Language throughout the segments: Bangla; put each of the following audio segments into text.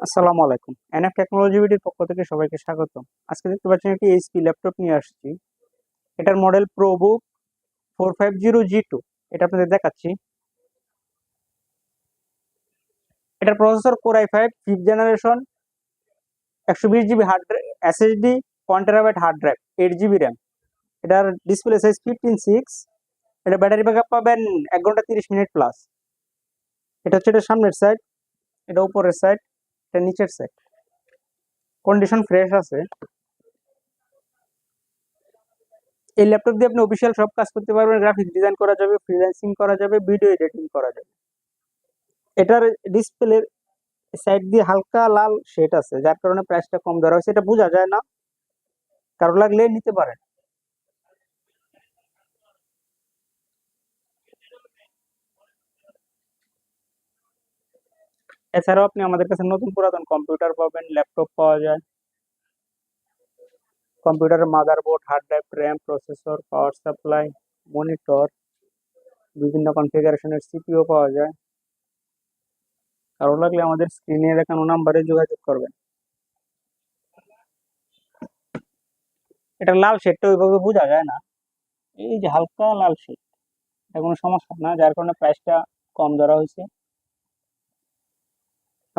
আসসালামু আলাইকুম। এনএফ টেকনোলজি বিডির পক্ষ থেকে সবাইকে স্বাগত আজকে দেখতে পাচ্ছেন একটি এইচপি ল্যাপটপ নিয়ে আসছি। এটার model ProBook four five zero G two এটা আপনাদের দেখাচ্ছি। এটার processor core i five fifth generation একশো বিশ GB hard SSD one terabyte hard drive eight GB RAM এটার ডিসপ্লে সাইজ ফিফটিন সিক্স এটা ব্যাটারি ব্যাকআপ পাবেন এক ঘণ্টা তিরিশ মিনিট প্লাস এটা হচ্ছে এটা সামনের সাইড এটা উপরের সাইড এটা নিচের সেট কন্ডিশন ফ্রেশ আছে। এই ল্যাপটপ দিয়ে আপনি অফিসিয়াল সব কাজ করতে পারবেন। গ্রাফিক্স ডিজাইন করা যাবে ফ্রিল্যান্সিং করা যাবে ভিডিও এডিটিং করা যাবে। এটার ডিসপ্লের সাইড দিয়ে হালকা লাল শেড আছে, যার কারণে প্রাইসটা কম ধরা হয়েছে। এটা বোঝা যায় না। কারও লাগলে নিতে পারেন। এছাড়াও আপনি আমাদের কাছে নতুন পুরাতন কম্পিউটার পাবেন ল্যাপটপ পাওয়া যায়। কম্পিউটারের motherboard hard drive RAM processor power supply monitor বিভিন্ন কনফিগারেশনের সিপিও পাওয়া যায়। কারও লাগলে আমাদের স্ক্রিনে দেখানো নাম্বারে যোগাযোগ করবেন। এটা লাল শেডটা ওইভাবে বোঝা যায় না। এই যে হালকা লাল শেড এটা কোনো সমস্যা না, যার কারণে প্রাইসটা কম ধরা হয়েছে।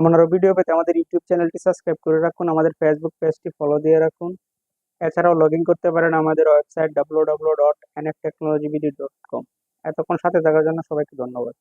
এমন আরও ভিডিও পেতে আমাদের ইউটিউব চ্যানেলটি সাবস্ক্রাইব করে রাখুন, আমাদের ফেসবুক পেজটি ফলো দিয়ে রাখুন। এছাড়াও লগ করতে পারেন আমাদের website W W dot NF technology BD dot com এতক্ষণ সাথে থাকার জন্য সবাইকে ধন্যবাদ।